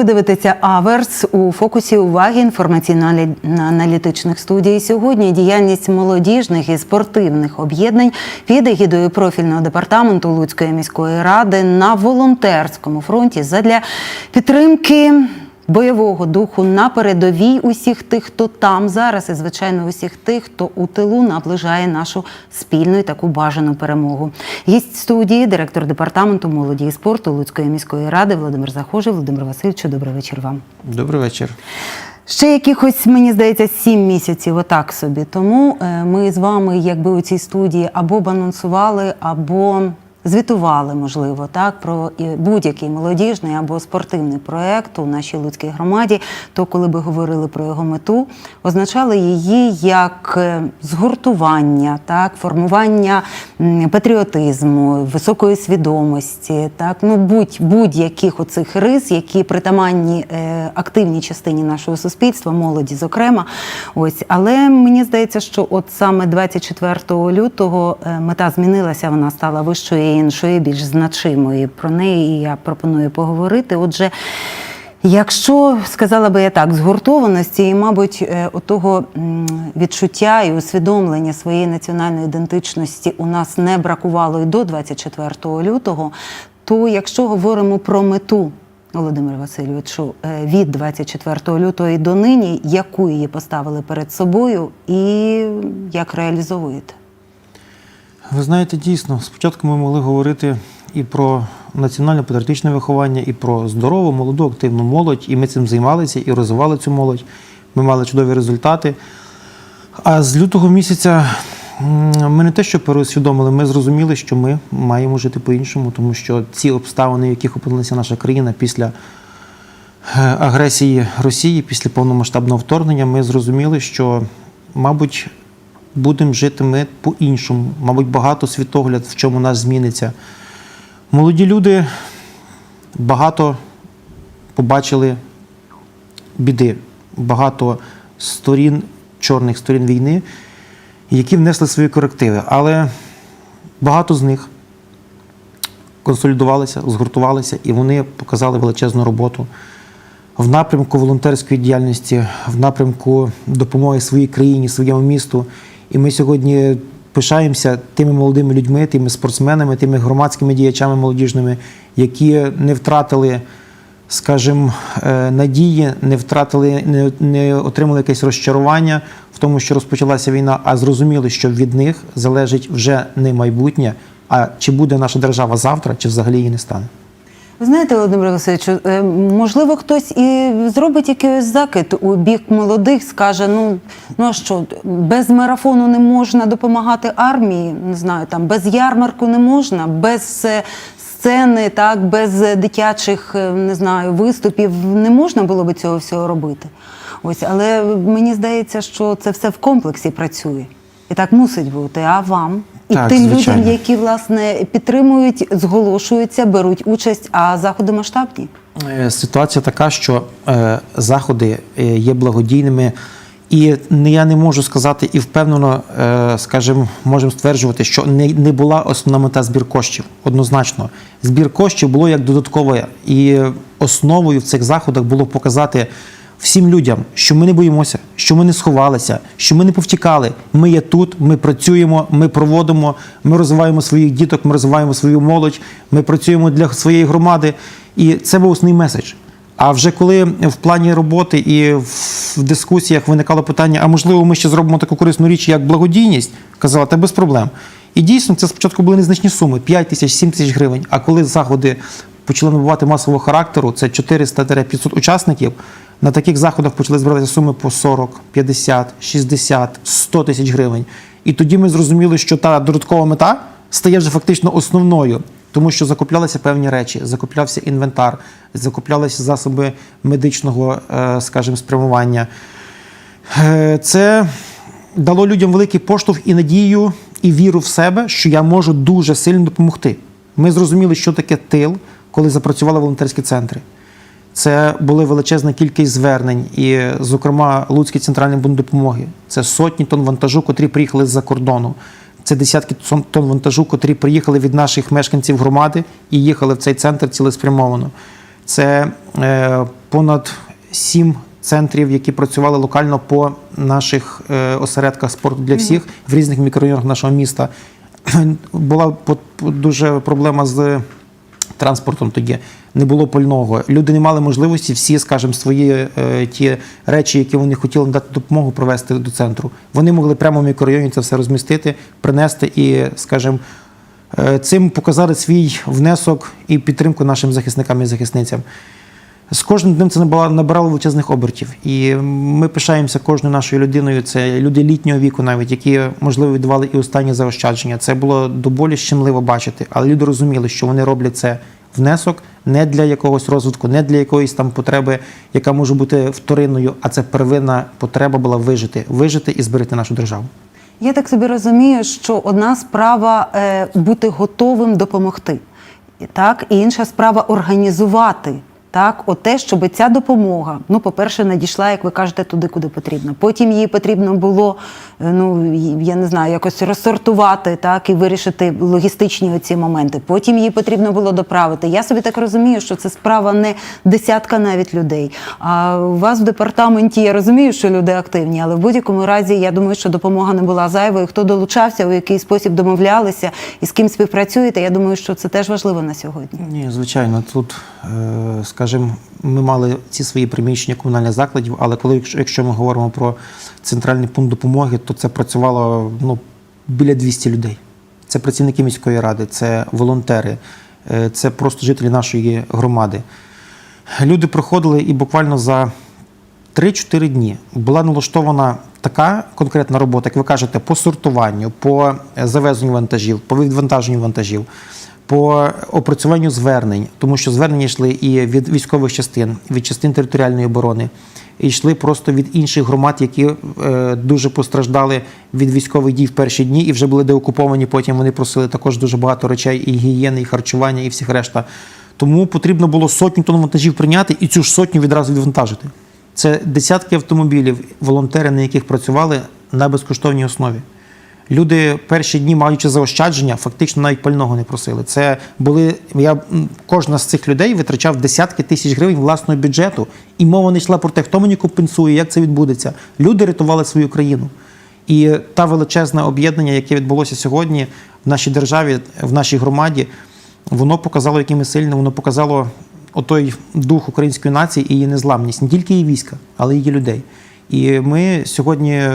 Ви дивитеся Аверс у фокусі уваги інформаційно-аналітичних студій. Сьогодні діяльність молодіжних і спортивних об'єднань під егідою профільного департаменту Луцької міської ради на волонтерському фронті задля підтримки. Бойового духу на передовій усіх тих, хто там зараз, і звичайно, усіх тих, хто у тилу наближає нашу спільну і таку бажану перемогу. Гість студії, директор департаменту молоді і спорту Луцької міської ради Володимир Захожий. Володимир Васильовичу, добрий вечір вам. Добрий вечір. Ще якихось, мені здається, сім місяців, отак собі. Тому е, ми з вами, якби у цій студії, або б анонсували, або звітували, можливо, так про будь-який молодіжний або спортивний проект у нашій Луцькій громаді. То, коли би говорили про його мету, означали її як е, згуртування, так, формування патріотизму, високої свідомості, так, ну будь, будь-яких оцих рис, які притаманні е, активній частині нашого суспільства, молоді, зокрема. Ось, але мені здається, що от саме 24 лютого е, мета змінилася, вона стала вищою і іншою, більш значимою. Про неї я пропоную поговорити. Отже. Якщо сказала би я так, згуртованості і, мабуть, е, отого відчуття і усвідомлення своєї національної ідентичності у нас не бракувало і до 24 лютого, то якщо говоримо про мету Володимира Васильовичу е, від 24 лютого і до нині, яку її поставили перед собою і як реалізовуєте? Ви знаєте, дійсно, спочатку ми могли говорити і про національне патріотичне виховання, і про здорову, молоду, активну молодь, і ми цим займалися і розвивали цю молодь. Ми мали чудові результати. А з лютого місяця ми не те, що переусвідомили, ми зрозуміли, що ми маємо жити по-іншому, тому що ці обставини, в яких опинилася наша країна після е, агресії Росії, після повномасштабного вторгнення, ми зрозуміли, що, мабуть, будемо жити ми по-іншому. Мабуть, багато світогляд, в чому нас зміниться. Молоді люди багато побачили біди, багато сторін, чорних сторін війни, які внесли свої корективи. Але багато з них консолідувалися, згуртувалися, і вони показали величезну роботу в напрямку волонтерської діяльності, в напрямку допомоги своїй країні, своєму місту. І ми сьогодні пишаємося тими молодими людьми, тими спортсменами, тими громадськими діячами молодіжними, які не втратили, скажімо, е, надії, не втратили, не, не отримали якесь розчарування в тому, що розпочалася війна, а зрозуміли, що від них залежить вже не майбутнє, а чи буде наша держава завтра, чи взагалі її не стане. Ви знаєте, Володимир Васильович, е, можливо, хтось і зробить якийсь закид у бік молодих, скаже: ну ну а що, без марафону не можна допомагати армії, не знаю, там без ярмарку не можна, без е, сцени, так, без дитячих е, не знаю, виступів не можна було би цього всього робити. Ось, але мені здається, що це все в комплексі працює. І так мусить бути. А вам? І Так, тим звичайно. людям, які власне підтримують, зголошуються, беруть участь, а заходи масштабні. Е, Ситуація така, що е, заходи е, є благодійними, і не я не можу сказати і впевнено, е, скажімо, можемо стверджувати, що не, не була основна мета збір коштів. Однозначно, збір коштів було як додаткове, і основою в цих заходах було показати всім людям, що ми не боїмося, що ми не сховалися, що ми не повтікали. Ми є тут, ми працюємо, ми проводимо, ми розвиваємо своїх діток, ми розвиваємо свою молодь, ми працюємо для своєї громади. І це був основний меседж. А вже коли в плані роботи і в дискусіях виникало питання, а можливо, ми ще зробимо таку корисну річ, як благодійність, казала, та без проблем. І дійсно, це спочатку були незначні суми 5 тисяч, 7 тисяч гривень. А коли заходи почали набувати масового характеру, це 400-500 учасників. На таких заходах почали збиратися суми по 40, 50, 60, 100 тисяч гривень. І тоді ми зрозуміли, що та додаткова мета стає вже фактично основною, тому що закуплялися певні речі, закуплявся інвентар, закуплялися засоби медичного, е, скажімо, спрямування. Е, Це дало людям великий поштовх і надію, і віру в себе, що я можу дуже сильно допомогти. Ми зрозуміли, що таке тил, коли запрацювали волонтерські центри. Це була величезна кількість звернень, і, зокрема, Луцький центральний бунт допомоги. Це сотні тонн вантажу, котрі приїхали з-за кордону. Це десятки тонн- вантажу, котрі приїхали від наших мешканців громади і їхали в цей центр цілеспрямовано. Це е, понад сім центрів, які працювали локально по наших е, осередках спорту для всіх в різних мікрорайонах нашого міста. Була дуже проблема з транспортом тоді. Не було пального. Люди не мали можливості всі, скажімо, свої е, ті речі, які вони хотіли надати допомогу, провести до центру. Вони могли прямо в мікрорайоні це все розмістити, принести і, скажімо, е, цим показати свій внесок і підтримку нашим захисникам і захисницям. З кожним днем це набирало, величезних обертів. І ми пишаємося кожною нашою людиною. Це люди літнього віку, навіть які можливо віддавали і останні заощадження. Це було до болі щемливо бачити. Але люди розуміли, що вони роблять це внесок не для якогось розвитку, не для якоїсь там потреби, яка може бути вторинною, а це первинна потреба була вижити, вижити і зберегти нашу державу. Я так собі розумію, що одна справа е, бути готовим допомогти, так, і інша справа організувати. Так, от те, щоб ця допомога, ну, по-перше, надійшла, як ви кажете, туди, куди потрібно. Потім її потрібно було, е, ну я не знаю, якось розсортувати, так і вирішити логістичні оці моменти. Потім її потрібно було доправити. Я собі так розумію, що це справа не десятка навіть людей. А у вас в департаменті я розумію, що люди активні, але в будь-якому разі я думаю, що допомога не була зайвою. Хто долучався, у який спосіб домовлялися і з ким співпрацюєте. Я думаю, що це теж важливо на сьогодні. Ні, звичайно, тут, е, скажімо, ми мали ці свої приміщення комунальних закладів, але коли, якщо- ми говоримо про центральний пункт допомоги, то це працювало ну, біля 200 людей. Це працівники міської ради, це волонтери, е, це просто жителі нашої громади. Люди приходили і буквально за 3-4 дні була налаштована така конкретна робота, як ви кажете, по сортуванню, по завезенню вантажів, по відвантаженню вантажів, по опрацюванню звернень, тому що звернення йшли і від військових частин, від частин територіальної оборони, і йшли просто від інших громад, які е, дуже постраждали від військових дій в перші дні і вже були деокуповані. Потім вони просили також дуже багато речей, і гігієни, і харчування, і всіх решта. Тому потрібно було сотню тонн вантажів прийняти і цю ж сотню відразу відвантажити. Це десятки автомобілів, волонтери, на яких працювали на безкоштовній основі. Люди перші дні, маючи заощадження, фактично навіть пального не просили. Це були я кожна з цих людей витрачав десятки тисяч гривень власного бюджету, і мова не йшла про те, хто мені компенсує, як це відбудеться. Люди рятували свою країну. І та величезне об'єднання, яке відбулося сьогодні в нашій державі, в нашій громаді, воно показало, яким ми сильні, воно показало отой дух української нації і її незламність, не тільки її війська, але й її людей. І ми сьогодні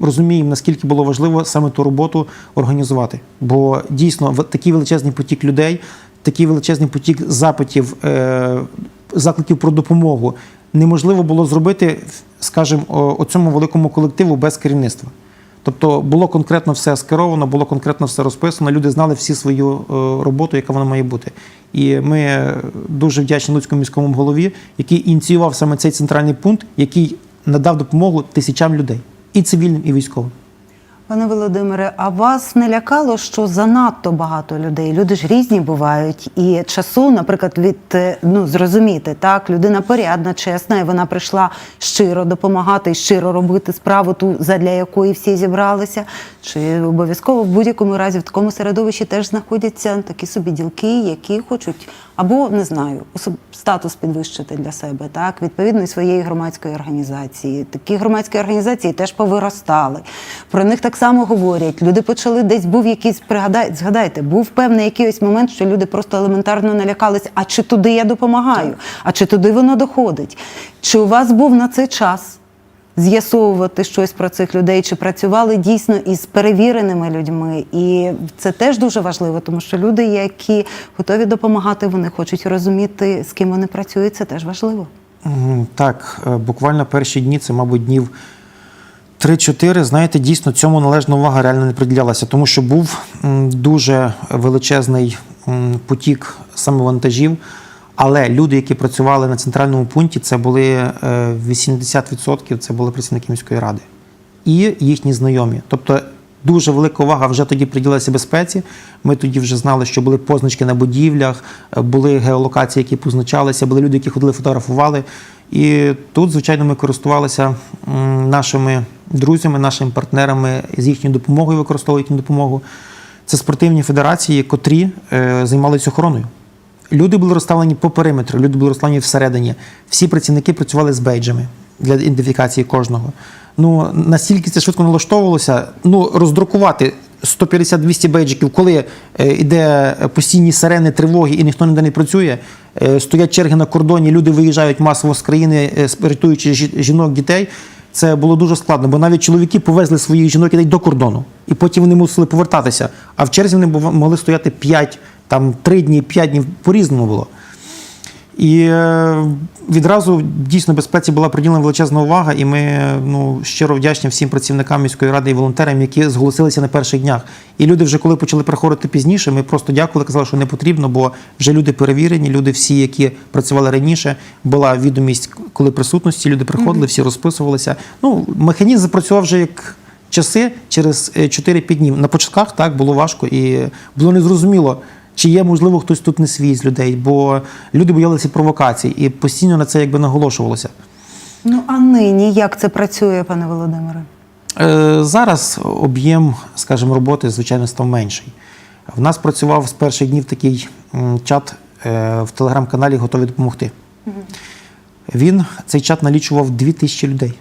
розуміємо, наскільки було важливо саме ту роботу організувати. Бо дійсно такий величезний потік людей, такий величезний потік запитів, е, закликів про допомогу неможливо було зробити, скажімо, о цьому великому колективу без керівництва. Тобто було конкретно все скеровано, було конкретно все розписано. Люди знали всі свою е, роботу, яка вона має бути. І ми е, дуже вдячні Луцькому міському голові, який ініціював саме цей центральний пункт, який надав допомогу тисячам людей, і цивільним, і військовим. Пане Володимире, а вас не лякало, що занадто багато людей? Люди ж різні бувають, і часу, наприклад, від е, ну зрозуміти, так людина порядна, чесна, і вона прийшла щиро допомагати і щиро робити справу ту, задля якої всі зібралися. Чи обов'язково в будь-якому разі в такому середовищі теж знаходяться такі собі ділки, які хочуть або не знаю, статус підвищити для себе, так відповідно своєї громадської організації. Такі громадські організації теж повиростали. Про них так само говорять. Люди почали десь був якийсь пригадай, згадайте, був певний якийсь момент, що люди просто елементарно налякались. А чи туди я допомагаю? А чи туди воно доходить? Чи у вас був на це час? З'ясовувати щось про цих людей, чи працювали дійсно із перевіреними людьми, і це теж дуже важливо, тому що люди, які готові допомагати, вони хочуть розуміти, з ким вони працюють. Це теж важливо. Так, е, буквально перші дні, це, мабуть, днів 3-4, знаєте, дійсно цьому належна увага реально не приділялася, тому що був дуже величезний потік саме вантажів. Але люди, які працювали на центральному пункті, це були е, 80% це були працівники міської ради і їхні знайомі. Тобто дуже велика увага вже тоді приділилася безпеці. Ми тоді вже знали, що були позначки на будівлях, е, були геолокації, які позначалися, були люди, які ходили, фотографували. І тут, звичайно, ми користувалися нашими друзями, нашими партнерами з їхньою допомогою, використовують їхню допомогу. Це спортивні федерації, котрі е, займалися охороною. Люди були розставлені по периметру, люди були розставлені всередині. Всі працівники працювали з бейджами для ідентифікації кожного. Ну настільки це швидко налаштовувалося. Ну роздрукувати 150-200 бейджиків, коли е, йде постійні сирени, тривоги і ніхто ніде не працює. е, Стоять черги на кордоні, люди виїжджають масово з країни, е, рятуючи жінок, дітей. Це було дуже складно, бо навіть чоловіки повезли своїх жінок і до кордону, і потім вони мусили повертатися. А в черзі вони могли стояти 5, там 3 дні, 5 днів по-різному було. І е, відразу дійсно безпеці була приділена величезна увага, і ми е, ну, щиро вдячні всім працівникам міської ради і волонтерам, які зголосилися на перших днях. І люди вже коли почали приходити пізніше, ми просто дякували, казали, що не потрібно, бо вже люди перевірені, люди всі, які працювали раніше, була відомість, коли присутності, люди приходили, всі розписувалися. Ну, механізм запрацював вже як часи через е, 4-5 днів. На початках так було важко і було незрозуміло. Чи є, можливо, хтось тут не свій з людей, бо люди боялися провокацій і постійно на це якби наголошувалося. Ну а нині як це працює, пане Володимире? Е, зараз об'єм, скажімо, роботи, звичайно, став менший. В нас працював з перших днів такий чат е, в телеграм-каналі Готові допомогти. Він цей чат налічував 2000 людей.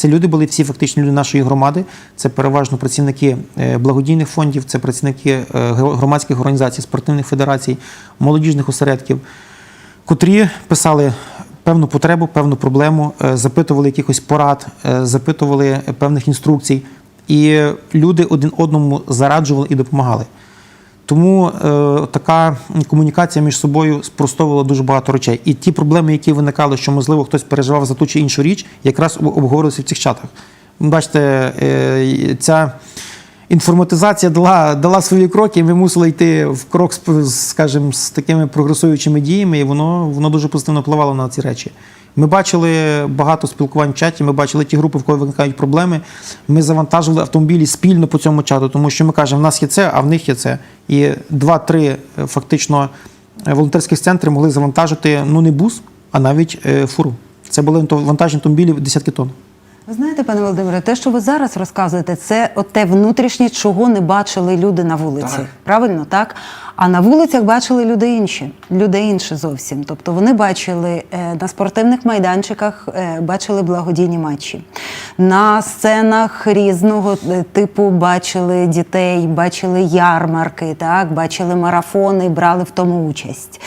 Це люди були всі фактично люди нашої громади. Це переважно працівники е, благодійних фондів, це працівники е, громадських організацій, спортивних федерацій, молодіжних осередків, котрі писали певну потребу, певну проблему, е, запитували якихось порад, запитували певних інструкцій. І люди один одному зараджували і допомагали. Тому е, така комунікація між собою спростовувала дуже багато речей. І ті проблеми, які виникали, що можливо хтось переживав за ту чи іншу річ, якраз об- обговорювалися в цих чатах. Бачите, е, ця інформатизація дала, дала свої кроки, і ми мусили йти в крок, скажімо, з такими прогресуючими діями, і воно, воно дуже позитивно впливало на ці речі. Ми бачили багато спілкувань в чаті, ми бачили ті групи, в кого виникають проблеми. Ми завантажили автомобілі спільно по цьому чату, тому що ми кажемо, в нас є це, а в них є це. І два-три е, фактично е, волонтерських центри могли завантажити ну не бус, а навіть е, фуру. Це були вантажні автомобілі десятки тонн. Ви знаєте, пане Володимире, те, що ви зараз розказуєте, це от те внутрішнє, чого не бачили люди на вулиці. Так. Правильно, так? А на вулицях бачили люди інші, люди інші зовсім. Тобто вони бачили е, на спортивних майданчиках, е, бачили благодійні матчі. На сценах різного е, типу бачили дітей, бачили ярмарки, так, бачили марафони, брали в тому участь.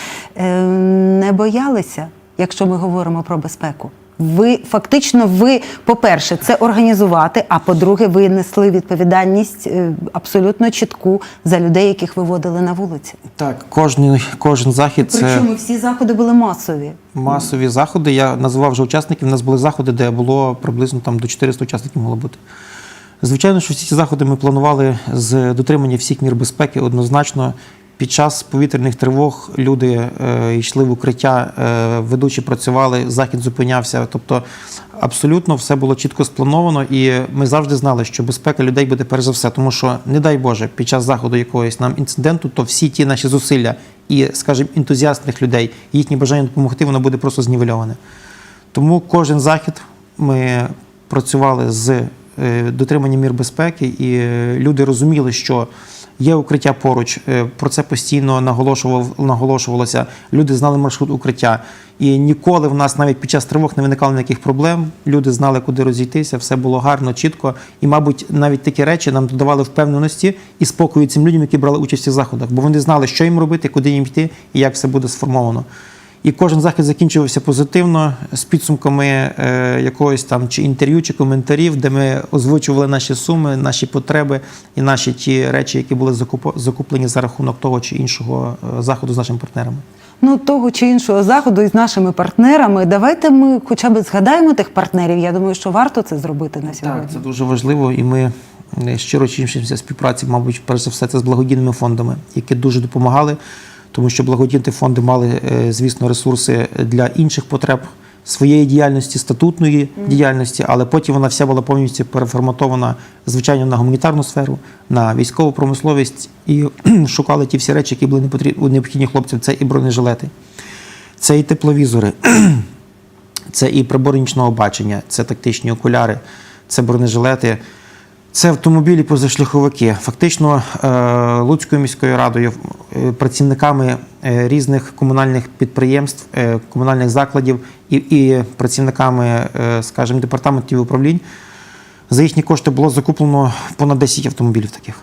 Не боялися, якщо ми говоримо про безпеку. Ви фактично, ви, по-перше, це організувати, а по-друге, ви несли відповідальність е, абсолютно чітку за людей, яких виводили на вулиці. Так, кожен, кожен захід це Причому всі заходи були масові. масові заходи. Я називав вже учасників. У нас були заходи, де було приблизно там до 400 учасників могло бути. Звичайно, що всі ці заходи ми планували з дотримання всіх мір безпеки однозначно. Під час повітряних тривог люди е, йшли в укриття, е, ведучі працювали, захід зупинявся. Тобто абсолютно все було чітко сплановано, і ми завжди знали, що безпека людей буде перш за все, тому що, не дай Боже, під час заходу якогось нам інциденту, то всі ті наші зусилля і, скажімо, ентузіастних людей, їхнє бажання допомогти, воно буде просто знівельоване. Тому кожен захід ми працювали з е, дотриманням мір безпеки, і люди розуміли, що є укриття поруч. Е, Про це постійно наголошував, наголошувалося. Люди знали маршрут укриття. І ніколи в нас навіть під час тривог не виникало ніяких проблем. Люди знали, куди розійтися, все було гарно, чітко. І, мабуть, навіть такі речі нам додавали впевненості і спокою цим людям, які брали участь у заходах, бо вони знали, що їм робити, куди їм йти і як все буде сформовано. І кожен захід закінчувався позитивно з підсумками е, якогось там чи інтерв'ю, чи коментарів, де ми озвучували наші суми, наші потреби і наші ті речі, які були закуп- закуплені за рахунок того чи іншого е, заходу з нашими партнерами. Ну, того чи іншого заходу із нашими партнерами. Давайте ми хоча б згадаємо тих партнерів. Я думаю, що варто це зробити на сьогодні. Так, це дуже важливо, і ми е, щиро тішимося співпраці, мабуть, перш за все, це з благодійними фондами, які дуже допомагали, тому що благодійні фонди мали, е, звісно, ресурси для інших потреб своєї діяльності, статутної діяльності, але потім вона вся була повністю переформатована, звичайно, на гуманітарну сферу, на військову промисловість і шукали ті всі речі, які були необхідні хлопцям. Це і бронежилети, це і тепловізори, це і прибори нічного бачення, це тактичні окуляри, це бронежилети. Це автомобілі позашляховики. Фактично, е, Луцькою міською радою, працівниками е, різних комунальних підприємств, е, комунальних закладів і, і працівниками, е, скажімо, департаментів управлінь за їхні кошти було закуплено понад 10 автомобілів таких.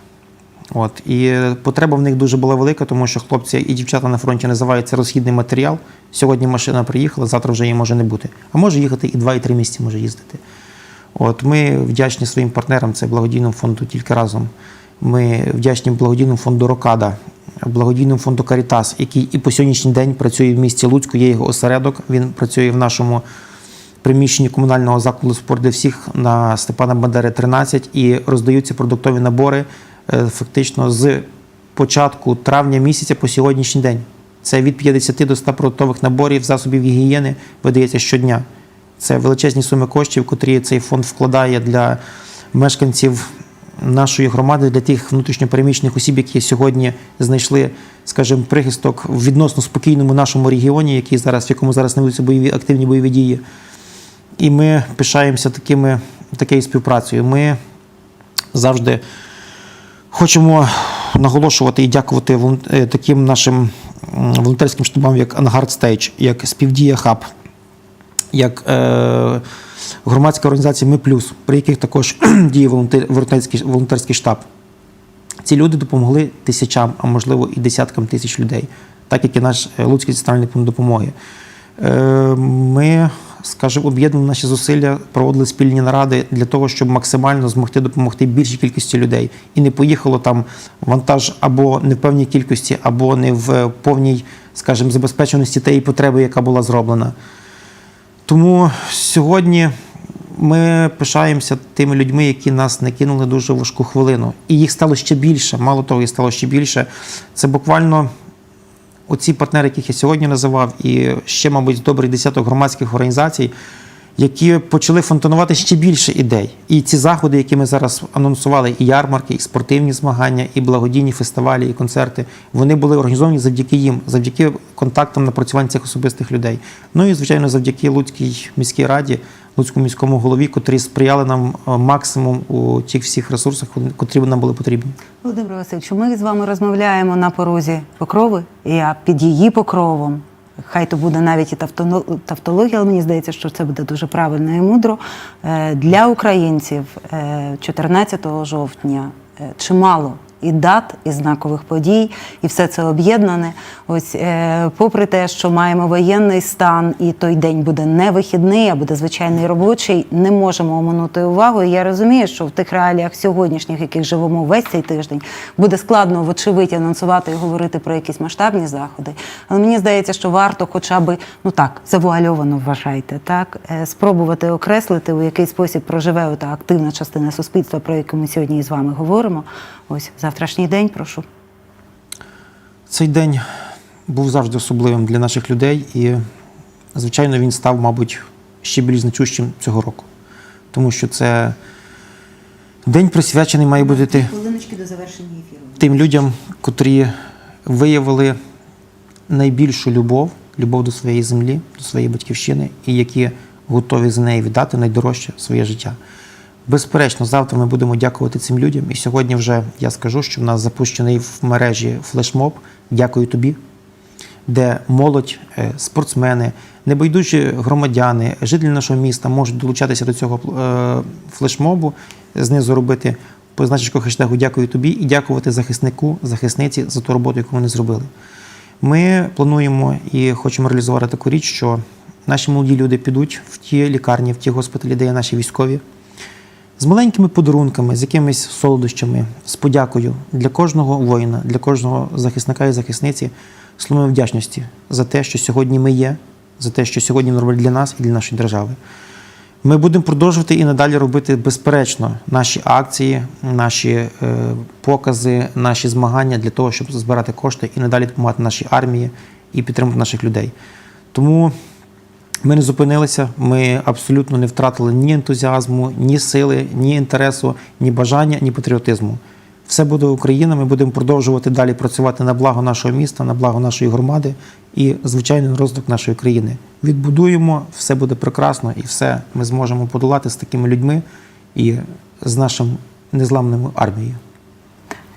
От. І потреба в них дуже була велика, тому що хлопці і дівчата на фронті називають це розхідний матеріал. Сьогодні машина приїхала, завтра вже її може не бути. А може їхати і 2, і 3 місяці може їздити. От ми вдячні своїм партнерам, це благодійному фонду тільки разом. Ми вдячні благодійному фонду Рокада, благодійному фонду Карітас, який і по сьогоднішній день працює в місті Луцьку. Є його осередок. Він працює в нашому приміщенні комунального закладу спорт для всіх на Степана Бандери 13 і роздаються продуктові набори е, фактично з початку травня місяця по сьогоднішній день. Це від 50 до 100 продуктових наборів засобів гігієни видається щодня. Це величезні суми коштів, котрі цей фонд вкладає для мешканців нашої громади, для тих внутрішньопереміщених осіб, які сьогодні знайшли, скажімо, прихисток в відносно спокійному нашому регіоні, який зараз, в якому зараз не ведуться бойові активні бойові дії. І ми пишаємося такими, такою співпрацею. Ми завжди хочемо наголошувати і дякувати е, таким нашим волонтерським штабам, як Ангард Стейдж, як Співдія Хаб, як е, громадська організація Ми Плюс, при яких також діє волонтер- волонтерський, волонтерський штаб. Ці люди допомогли тисячам, а можливо і десяткам тисяч людей, так як і наш е, Луцький центральний пункт допомоги. Е, Ми, скажімо, об'єднали наші зусилля, проводили спільні наради для того, щоб максимально змогти допомогти більшій кількості людей. І не поїхало там вантаж або не в певній кількості, або не в повній, скажімо, забезпеченості тієї потреби, яка була зроблена. Тому сьогодні ми пишаємося тими людьми, які нас не кинули дуже важку хвилину. І їх стало ще більше. Мало того, їх стало ще більше. Це буквально оці партнери, яких я сьогодні називав, і ще, мабуть, добрий десяток громадських організацій, які почали фонтанувати ще більше ідей. І ці заходи, які ми зараз анонсували, і ярмарки, і спортивні змагання, і благодійні фестивалі, і концерти, вони були організовані завдяки їм, завдяки контактам напрацювань цих особистих людей. Ну і звичайно, завдяки Луцькій міській раді, Луцькому міському голові, котрі сприяли нам е, максимум у тих всіх ресурсах, котрі нам були потрібні. Володимир Васильович, ми з вами розмовляємо на порозі покрови, я під її покровом. Хай то буде навіть і тавтологія, але мені здається, що це буде дуже правильно і мудро. Е, Для українців е, 14 жовтня е, чимало і дат, і знакових подій, і все це об'єднане. Ось, е, попри те, що маємо воєнний стан, і той день буде не вихідний, а буде звичайний робочий, не можемо оминути увагу. Я розумію, що в тих реаліях сьогоднішніх, яких живемо весь цей тиждень, буде складно, вочевидь, анонсувати і говорити про якісь масштабні заходи. Але мені здається, що варто, хоча б ну так завуальовано вважайте, так е, спробувати окреслити, у який спосіб проживе ота активна частина суспільства, про яку ми сьогодні із вами говоримо. Ось завтрашній день, прошу. Цей день був завжди особливим для наших людей, і, звичайно, він став, мабуть, ще більш значущим цього року. Тому що це день присвячений має бути до завершення ефіру. тим людям, котрі виявили найбільшу любов, любов до своєї землі, до своєї батьківщини, і які готові за неї віддати найдорожче своє життя. Безперечно, завтра ми будемо дякувати цим людям. І сьогодні вже я скажу, що в нас запущений в мережі флешмоб. Дякую тобі, де молодь, е, спортсмени, небайдужі громадяни, жителі нашого міста можуть долучатися до цього е, флешмобу, знизу робити позначечку хештегу Дякую тобі і дякувати захиснику, захисниці за ту роботу, яку вони зробили. Ми плануємо і хочемо реалізувати таку річ, що наші молоді люди підуть в ті лікарні, в ті госпіталі, де є наші військові, з маленькими подарунками, з якимись солодощами, з подякою для кожного воїна, для кожного захисника і захисниці, словами вдячності за те, що сьогодні ми є, за те, що сьогодні роблять для нас і для нашої держави. Ми будемо продовжувати і надалі робити безперечно наші акції, наші е, покази, наші змагання для того, щоб збирати кошти і надалі допомагати нашій армії і підтримувати наших людей. Тому ми не зупинилися, ми абсолютно не втратили ні ентузіазму, ні сили, ні інтересу, ні бажання, ні патріотизму. Все буде Україна. Ми будемо продовжувати далі працювати на благо нашого міста, на благо нашої громади і, звичайно, на розвиток нашої країни. Відбудуємо, все буде прекрасно і все ми зможемо подолати з такими людьми і з нашим незламною армією.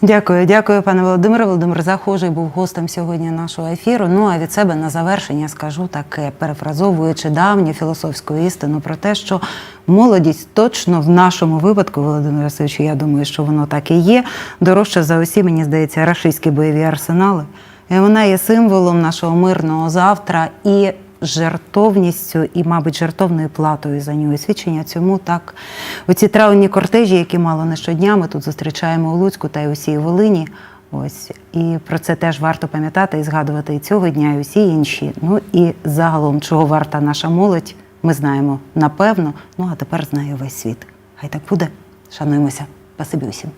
Дякую, дякую, пане Володимире. Володимир Захожий був гостем сьогодні нашого ефіру. Ну а від себе на завершення скажу таке, перефразовуючи давню філософську істину про те, що молодість точно в нашому випадку, Володимир Васильович, я думаю, що воно так і є. Дорожче за усі, мені здається, рашистські бойові арсенали. І вона є символом нашого мирного завтра і жертовністю і, мабуть, жертовною платою за нього. І свідчення цьому так оці травні кортежі, які мало не щодня, ми тут зустрічаємо у Луцьку та й усій Волині. Ось і про це теж варто пам'ятати і згадувати і цього дня, і усі інші. Ну і загалом, чого варта наша молодь, ми знаємо напевно. Ну а тепер знає весь світ. Хай так буде. Шануємося. пасибі усім.